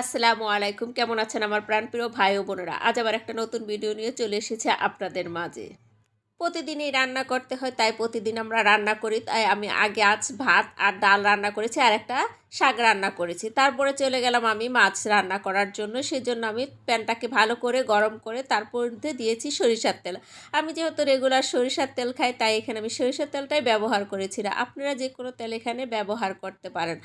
আসসালামু আলাইকুম। কেমন আছেন আমার প্রাণপ্রিয় ভাই ও বোনেরা? আজ আবার একটা নতুন ভিডিও নিয়ে চলে এসেছে আপনাদের মাঝে। প্রতিদিনই রান্না করতে হয়, তাই প্রতিদিন আমরা রান্না করি। তাই আমি আগে আজ ভাত আর ডাল রান্না করেছি, আর একটা শাক রান্না করেছি। তারপরে চলে গেলাম আমি মাছ রান্না করার জন্য। সেই জন্য আমি প্যানটাকে ভালো করে গরম করে তারপর মধ্যে দিয়েছি সরিষার তেল। আমি যেহেতু রেগুলার সরিষার তেল খাই, তাই এখানে আমি সরিষার তেলটাই ব্যবহার করেছি আপনারা যে কোনো তেল এখানে ব্যবহার করতে পারেন।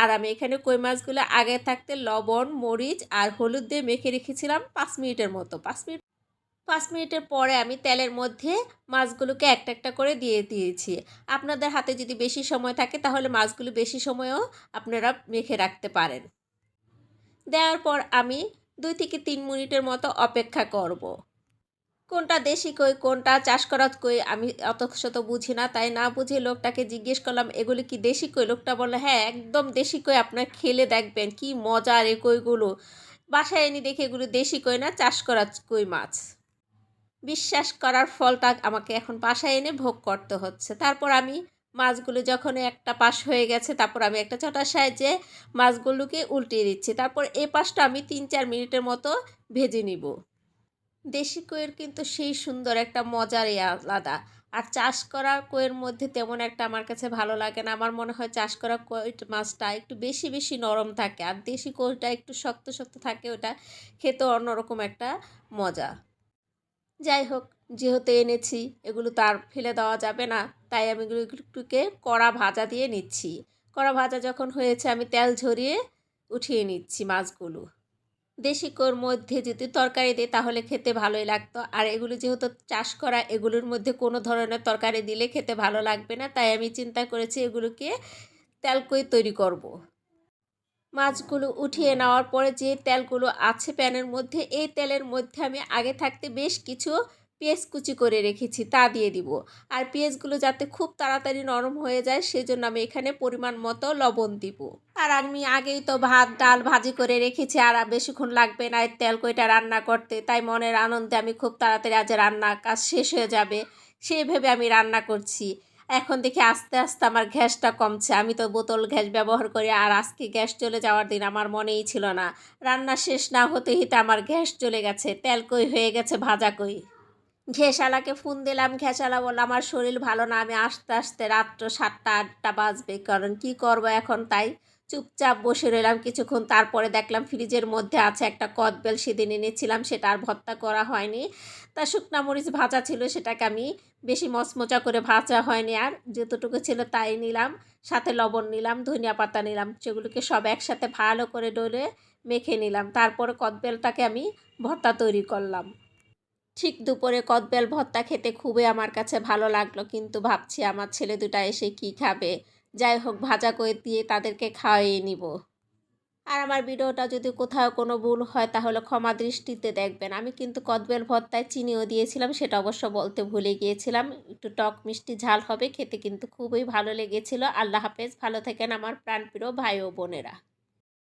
আর আমি এখানে কই মাছগুলো আগে থাকতে লবণ, মরিচ আর হলুদ দিয়ে মেখে রেখেছিলাম পাঁচ মিনিটের মতো। পাঁচ মিনিট পাঁচ মিনিটের পরে আমি তেলের মধ্যে মাছগুলোকে একটা একটা করে দিয়ে দিয়েছি। আপনাদের হাতে যদি বেশি সময় থাকে, তাহলে মাছগুলো বেশি সময়ও আপনারা মেখে রাখতে পারেন। দেওয়ার পর আমি দুই থেকে তিন মিনিটের মতো অপেক্ষা করব। কোনটা দেশি কই, কোনটা চাষ করা কই, আমি অত শত বুঝি না, তাই না বুঝে লোকটাকে জিজ্ঞেস করলাম, এগুলি কি দেশি কই? লোকটা বলল হ্যাঁ একদম দেশি কই, আপনার খেলে দেখবেন কি মজার এই কইগুলো। বাসায় এনে দেখে এগুলো দেশি কই না, চাষ করা কই মাছ? বিশ্বাস করার ফলটা আমাকে এখন বাসায় এনে ভোগ করতে হচ্ছে। তারপর আমি মাছগুলো যখন একটা পাশ হয়ে গেছে, তারপর আমি একটা চটার সাহায্যে মাছগুলোকে উল্টিয়ে দিচ্ছি। তারপর এ পাশটা আমি তিন চার মিনিটের মতো ভেজে নিব। দেশি কইয়ের কিন্তু সেই সুন্দর একটা মজারই আলাদা। আর চাষ করা কইয়ের মধ্যে তেমন একটা আমার কাছে ভালো লাগে না। আমার মনে হয় চাষ করা কই মাছটা একটু বেশি বেশি নরম থাকে। আর দেশি কইটা একটু শক্ত শক্ত থাকে, ওটা খেতে অন্যরকম একটা মজা। যাই হোক, যেহেতু এনেছি, এগুলো তো আর ফেলে দেওয়া যাবে না, তাই আমি এগুলো একটুকে কড়া ভাজা দিয়ে নিচ্ছি। কড়া ভাজা যখন হয়েছে, আমি তেল ঝরিয়ে উঠিয়ে নিচ্ছি মাছগুলো। দেশি কোর মধ্যে যদি তরকারি দিই, তাহলে খেতে ভালোই লাগতো। আর এগুলো যেহেতু চাষ করা, এগুলোর মধ্যে কোনো ধরনের তরকারি দিলে খেতে ভালো লাগবে না, তাই আমি চিন্তা করেছি এগুলোকে তেলকই তৈরি করব। মাছগুলো উঠিয়ে নেওয়ার পরে যে তেলগুলো আছে প্যানের মধ্যে, এই তেলের মধ্যে আমি আগে থাকতে বেশ কিছু পেঁয়াজ কুচি করে রেখেছি, তা দিয়ে দিব। আর পেঁয়াজগুলো যাতে খুব তাড়াতাড়ি নরম হয়ে যায়, সেজন্য আমি এখানে পরিমাণ মতো লবণ দিব। আর আমি আগেই তো ভাত, ডাল ভাজি করে রেখেছি, আর বেশিক্ষণ লাগবে না তেল কইটা রান্না করতে। তাই মনের আনন্দে আমি খুব তাড়াতাড়ি আজ রান্না কাজ শেষ হয়ে যাবে সেই ভেবে আমি রান্না করছি। এখন দেখি আস্তে আস্তে আমার গ্যাসটা কমছে। আমি তো বোতল গ্যাস ব্যবহার করি আর আজকে গ্যাস চলে যাওয়ার দিন আমার মনেই ছিল না। রান্না শেষ না হতে হিতে আমার গ্যাস চলে গেছে। তেল কই হয়ে গেছে, ভাজা কই? ঘেসালাকে ফোন দিলাম ঘেসালা বললাম আমার শরীর ভালো না, আমি আস্তে আস্তে রাত্র সাতটা, আটটা বাজবে। কারণ কি করব এখন তাই? চুপচাপ বসে রইলাম কিছুক্ষণ। তারপরে দেখলাম ফ্রিজের মধ্যে আছে একটা কদবেল, সেদিন এনেছিলাম, সেটা আর ভর্তা করা হয়নি। তা শুকনা মরিচ ভাজা ছিল, সেটাকে আমি বেশি মচমচা করে ভাজা হয়নি আর। যতটুকু ছিল তাই নিলাম, সাথে লবণ নিলাম, ধনিয়া পাতা নিলাম, সেগুলোকে সব একসাথে ভালো করে ডলে মেখে নিলাম। তারপরে কদবেলটাকে আমি ভর্তা তৈরি করলাম। ঠিক দুপুরে কদবেল ভর্তা খেতে খুবই আমার কাছে ভালো লাগল, কিন্তু ভাবছি আমার ছেলে দুটা এসে কি খাবে? যাই হোক, ভাজা করে দিয়ে তাদেরকে খাওয়াই নিব। আর আমার ভিডিওটা যদি কোথাও কোনো ভুল হয়, তাহলে ক্ষমা দৃষ্টিতে দেখবেন। আমি কিন্তু কদবেল ভর্তায় চিনিও দিয়েছিলাম, সেটা অবশ্য বলতে ভুলে গিয়েছিলাম। একটু টক মিষ্টি ঝাল হবে, খেতে কিন্তু খুবই ভালো লেগেছিল। আল্লাহ হাফেজ, ভালো থাকেন আমার প্রাণপ্রিয় ভাই ও বোনেরা।